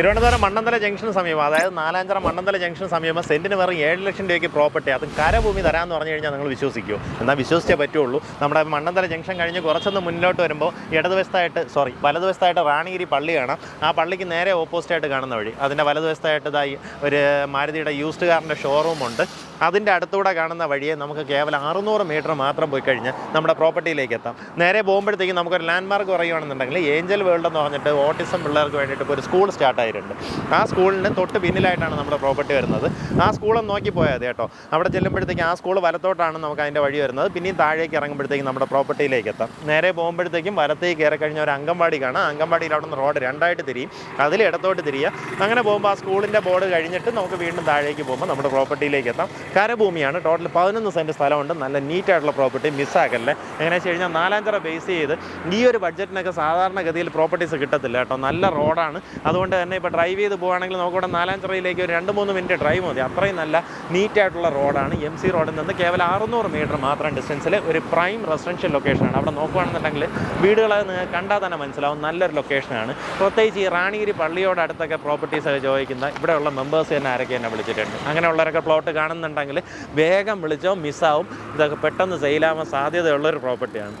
Thiruvananthapuram Mannanthala junction സമീപം അതായത് Nalanchira Mannanthala junction സമീപം സെന്റിന് വെറും ഏഴ് ലക്ഷം രൂപയ്ക്ക് പ്രോപ്പർട്ടി അത് കരഭൂമി തരാമെന്ന് പറഞ്ഞു കഴിഞ്ഞാൽ നിങ്ങൾ വിശ്വസിക്കുമോ എന്നാൽ വിശ്വസിച്ചേ പറ്റുള്ളൂ. നമ്മുടെ മണ്ണന്തല ജംഗ്ഷൻ കഴിഞ്ഞ് കുറച്ചൊന്ന് മുന്നോട്ട് വരുമ്പോൾ ഇടതുവശത്തായിട്ട് സോറി വലതുവശത്തായിട്ട് റാണിഗിരി പള്ളി കാണാം. ആ പള്ളിക്ക് നേരെ ഓപ്പോസിറ്റായിട്ട് കാണുന്ന വഴി. അതിന്റെ വലതുവശത്തായിട്ട് ഇതായി ഒരു മാരുതിയുടെ യൂസ്ഡ് കാറിന്റെ ഷോറൂമുണ്ട് അതിന്റെ അടുത്തൂടെ കാണുന്ന വഴിയെ നമുക്ക് കേവലം അറുന്നൂറ് മീറ്റർ മാത്രം പോയി കഴിഞ്ഞ് നമ്മുടെ പ്രോപ്പർട്ടിയിലേക്ക് എത്താം. നേരെ പോകുമ്പോഴത്തേക്കും നമുക്കൊരു ലാൻഡ് മാർക്ക് പറയുകയാണെന്നുണ്ടെങ്കിൽ ഏഞ്ചൽ വേൾഡ് എന്ന് പറഞ്ഞിട്ട് ഓട്ടിസം പിള്ളേർക്ക് വേണ്ടിയിട്ട് ഒരു സ്കൂൾ സ്റ്റാർട്ട് ആയിട്ടുണ്ട്. ആ സ്കൂളിന് തൊട്ട് പിന്നിലായിട്ടാണ് നമ്മുടെ പ്രോപ്പർട്ടി വരുന്നത്. ആ സ്കൂളൊന്ന് നോക്കി പോയാൽ മതി കേട്ടോ. അവിടെ ചെല്ലുമ്പോഴത്തേക്കും ആ സ്കൂൾ വലത്തോട്ടാണ് നമുക്ക് അതിന്റെ വഴി വരുന്നത്. പിന്നെയും താഴേക്ക് ഇറങ്ങുമ്പോഴത്തേക്കും നമ്മുടെ പ്രോപ്പർട്ടിയിലേക്ക് എത്താം. നേരെ പോകുമ്പോഴത്തേക്കും വലത്തേക്ക് കയറി കഴിഞ്ഞ ഒരു അംഗൻവാടി കാണാം. അംഗൻവാടിയിൽ അവിടെ നിന്ന് റോഡ് രണ്ടായിട്ട് തിരിയും. അതിൽ ഇടത്തോട്ട് തിരിയുക അങ്ങനെ പോകുമ്പോൾ ആ സ്കൂളിന്റെ ബോർഡ് കഴിഞ്ഞിട്ട് നമുക്ക് വീണ്ടും താഴേക്ക് പോകുമ്പോൾ നമ്മുടെ പ്രോപ്പർട്ടിയിലേക്ക് എത്താം. കരഭൂമിയാണ്. ടോട്ടൽ പതിനൊന്ന് സെന്റ് സ്ഥലമുണ്ട്. നല്ല നീറ്റായിട്ടുള്ള പ്രോപ്പർട്ടി. മിസ്സാക്കല്ലേ. എങ്ങനെ വെച്ച് കഴിഞ്ഞാൽ നാലാഞ്ചര ബേസ് ചെയ്ത് ഈ ഒരു ബഡ്ജറ്റിനൊക്കെ സാധാരണഗതിയിൽ പ്രോപ്പർട്ടീസ് കിട്ടത്തില്ല കേട്ടോ. നല്ല റോഡാണ്. അതുകൊണ്ട് തന്നെ ഇപ്പോൾ ഡ്രൈവ് ചെയ്ത് പോകുകയാണെങ്കിൽ നമുക്കിവിടെ നാലാഞ്ചിറയിലേക്ക് ഒരു രണ്ട് മൂന്ന് മിനിറ്റ് ഡ്രൈവ് മതി. അത്രയും നല്ല നീറ്റായിട്ടുള്ള റോഡാണ് എം സി റോഡിൽ നിന്ന് കേവലം അറുന്നൂറ് മീറ്റർ മാത്രം ഡിസ്റ്റൻസിൽ ഒരു പ്രൈം റെസിഡൻഷ്യൽ ലൊക്കേഷനാണ് അവിടെ നോക്കുകയാണെന്നുണ്ടെങ്കിൽ വീടുകളെ കണ്ടാൽ തന്നെ മനസ്സിലാവും. നല്ലൊരു ലൊക്കേഷനാണ് പ്രത്യേകിച്ച് ഈ റാണിഗിരി പള്ളിയോട് അടുത്തൊക്കെ പ്രോപ്പർട്ടീസ് ഒക്കെ ചോദിക്കുന്ന ഇവിടെയുള്ള മെമ്പേഴ്സ് തന്നെ ആരൊക്കെ എന്നെ വിളിച്ചിട്ടുണ്ട്. അങ്ങനെയുള്ളവരൊക്കെ പ്ലോട്ട് കാണുന്നുണ്ടെങ്കിൽ വേഗം വിളിച്ചോ മിസ്സാവും ഇതൊക്കെ പെട്ടെന്ന് സെയിലാവാൻ സാധ്യതയുള്ളൊരു പ്രോപ്പർട്ടിയാണ്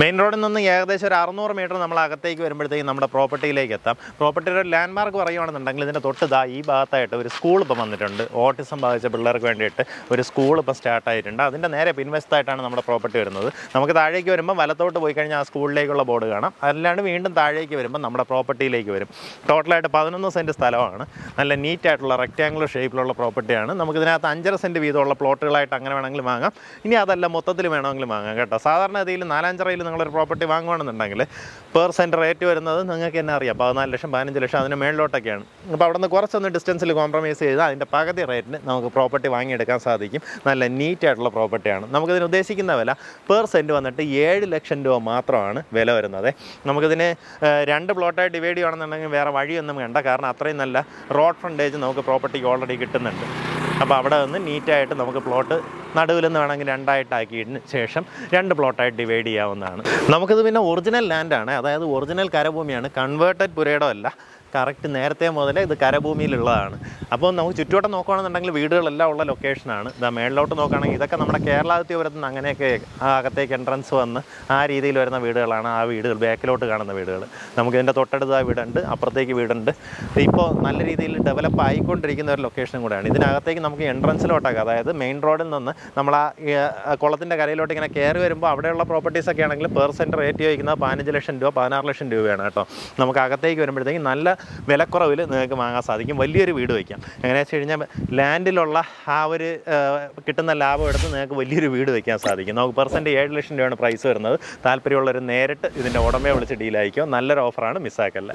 മെയിൻ റോഡിൽ നിന്ന് ഏകദേശം ഒരു അറുന്നൂറ് മീറ്റർ നമ്മൾ അകത്തേക്ക് വരുമ്പോഴത്തേക്കും നമ്മുടെ പ്രോപ്പർട്ടിയിലേക്ക് എത്താം. പ്രോപ്പർട്ടിയുടെ ഒരു ലാൻഡ് മാർക്ക് പറയുകയാണെന്നുണ്ടെങ്കിൽ ഇതിന്റെ തൊട്ട് ഇതാ ഈ ഭാഗത്തായിട്ട് ഒരു സ്കൂൾ ഇപ്പം വന്നിട്ടുണ്ട്. ഓട്ടിസം ബാധിച്ച പിള്ളേർക്ക് വേണ്ടിയിട്ട് ഒരു സ്കൂൾ ഇപ്പം സ്റ്റാർട്ട് ആയിട്ടുണ്ട്. അതിന്റെ നേരെ പിൻവശത്തായിട്ടാണ് നമ്മുടെ പ്രോപ്പർട്ടി വരുന്നത്. നമുക്ക് താഴേക്ക് വരുമ്പോൾ വലത്തോട്ട് പോയി കഴിഞ്ഞാൽ ആ സ്കൂളിലേക്കുള്ള ബോർഡ് കാണാം. അല്ലാണ്ട് വീണ്ടും താഴേക്ക് വരുമ്പോൾ നമ്മുടെ പ്രോപ്പർട്ടിയിലേക്ക് വരും. ടോട്ടലായിട്ട് പതിനൊന്ന് സെന്റ് സ്ഥലമാണ്. നല്ല നീറ്റായിട്ടുള്ള റെക്റ്റാങ്കുലർ ഷേപ്പിലുള്ള പ്രോപ്പർട്ടിയാണ്. നമുക്കിതിനകത്ത് അഞ്ചര സെന്റ് വീതമുള്ള പ്ലോട്ടുകളായിട്ട് അങ്ങനെ വേണമെങ്കിൽ വാങ്ങാം. ഇനി അതല്ല മൊത്തത്തിൽ വേണമെങ്കിൽ വാങ്ങാം കേട്ടോ. സാധാരണ ഗതിയിൽ നാലാഞ്ചിറയിൽ നിങ്ങളൊരു പ്രോപ്പർട്ടി വാങ്ങുകയാണെന്നുണ്ടെങ്കിൽ പെർ സെന്റ് റേറ്റ് വരുന്നത് നിങ്ങൾക്ക് തന്നെ അറിയാം. പതിനാല് ലക്ഷം പതിനഞ്ച് ലക്ഷം അതിന് മേളിലോട്ടൊക്കെയാണ്. അപ്പോൾ അവിടെ നിന്ന് കുറച്ചൊന്ന് ഡിസ്റ്റൻസിൽ കോംപ്രമൈസ് ചെയ്താൽ അതിന്റെ പകുതി റേറ്റിന് നമുക്ക് പ്രോപ്പർട്ടി വാങ്ങിയെടുക്കാൻ സാധിക്കും. നല്ല നീറ്റായിട്ടുള്ള പ്രോപ്പർട്ടിയാണ് നമുക്കിതിന് ഉദ്ദേശിക്കുന്ന വില പെർ സെന്റ് വന്നിട്ട് ഏഴ് ലക്ഷം രൂപ മാത്രമാണ് വില വരുന്നത്. നമുക്കിതിനെ രണ്ട് പ്ലോട്ടായി ഡിവൈഡ് ചെയ്യുകയാണെന്നുണ്ടെങ്കിൽ വേറെ വഴിയൊന്നും വേണ്ട. കാരണം അത്രയും നല്ല റോഡ് ഫ്രണ്ടേജ് നമുക്ക് പ്രോപ്പർട്ടിക്ക് ഓൾറെഡി കിട്ടുന്നുണ്ട്. അപ്പോൾ അവിടെ നിന്ന് നീറ്റായിട്ട് നമുക്ക് പ്ലോട്ട് നടുവിൽ നിന്ന് വേണമെങ്കിൽ രണ്ടായിട്ടാക്കിയതിന് ശേഷം രണ്ട് പ്ലോട്ടായിട്ട് ഡിവൈഡ് ചെയ്യാവുന്നതാണ്. നമുക്കിത് പിന്നെ ഒറിജിനൽ ലാൻഡാണ്. അതായത് ഒറിജിനൽ കരഭൂമിയാണ്. കൺവേർട്ടഡ് പുരയിടം അല്ല കറക്റ്റ് നേരത്തെ മുതലേ ഇത് കരഭൂമിയിലുള്ളതാണ്. അപ്പോൾ നമുക്ക് ചുറ്റുവട്ടം നോക്കുകയാണെന്നുണ്ടെങ്കിൽ വീടുകളെല്ലാം ഉള്ള ലൊക്കേഷനാണ് ഇതാ മേളിലോട്ട് നോക്കുകയാണെങ്കിൽ ഇതൊക്കെ നമ്മുടെ കേരളാതിഥ്യപുരത്ത് നിന്ന് അങ്ങനെയൊക്കെ അകത്തേക്ക് എൻട്രൻസ് വന്ന് ആ രീതിയിൽ വരുന്ന വീടുകളാണ്. ആ വീടുകൾ ബാക്കിലോട്ട് കാണുന്ന വീടുകൾ. നമുക്ക് ഇതിന്റെ തൊട്ടടുത്ത് വീടുണ്ട് അപ്പുറത്തേക്ക് വീടുണ്ട്. ഇപ്പോൾ നല്ല രീതിയിൽ ഡെവലപ്പ് ആയിക്കൊണ്ടിരിക്കുന്ന ഒരു ലൊക്കേഷനും കൂടെയാണ്. ഇതിനകത്തേക്ക് നമുക്ക് എൻട്രൻസിലോട്ടൊക്കെ അതായത് മെയിൻ റോഡിൽ നിന്ന് നമ്മൾ ആ കുളത്തിന്റെ കരയിലോട്ട് ഇങ്ങനെ കയറി വരുമ്പോൾ അവിടെയുള്ള പ്രോപ്പർട്ടീസ് ഒക്കെ ആണെങ്കിൽ പെർ സെന്റ് റേറ്റ് ചോദിക്കുന്നത് പതിനഞ്ച് ലക്ഷം രൂപ പതിനാറ് ലക്ഷം രൂപയാണ് കേട്ടോ. നമുക്ക് അകത്തേക്ക് വരുമ്പോഴത്തേക്കും നല്ല വിലക്കുറവിൽ നിങ്ങൾക്ക് വാങ്ങാൻ സാധിക്കും. വലിയൊരു വീട് വയ്ക്കാം. എങ്ങനെയാണെന്ന് വെച്ച് കഴിഞ്ഞാൽ ലാൻഡിലുള്ള ആ ഒരു കിട്ടുന്ന ലാഭം എടുത്ത് നിങ്ങൾക്ക് വലിയൊരു വീട് വയ്ക്കാൻ സാധിക്കും. നമുക്ക് പെർസെന്റ് ഏഴ് ലക്ഷം രൂപയാണ് പ്രൈസ് വരുന്നത്. താല്പര്യമുള്ളവർ നേരിട്ട് ഇതിന്റെ ഉടമയെ വിളിച്ച് ഡീലായിരിക്കും നല്ലൊരു ഓഫറാണ് മിസ്സാക്കല്ല.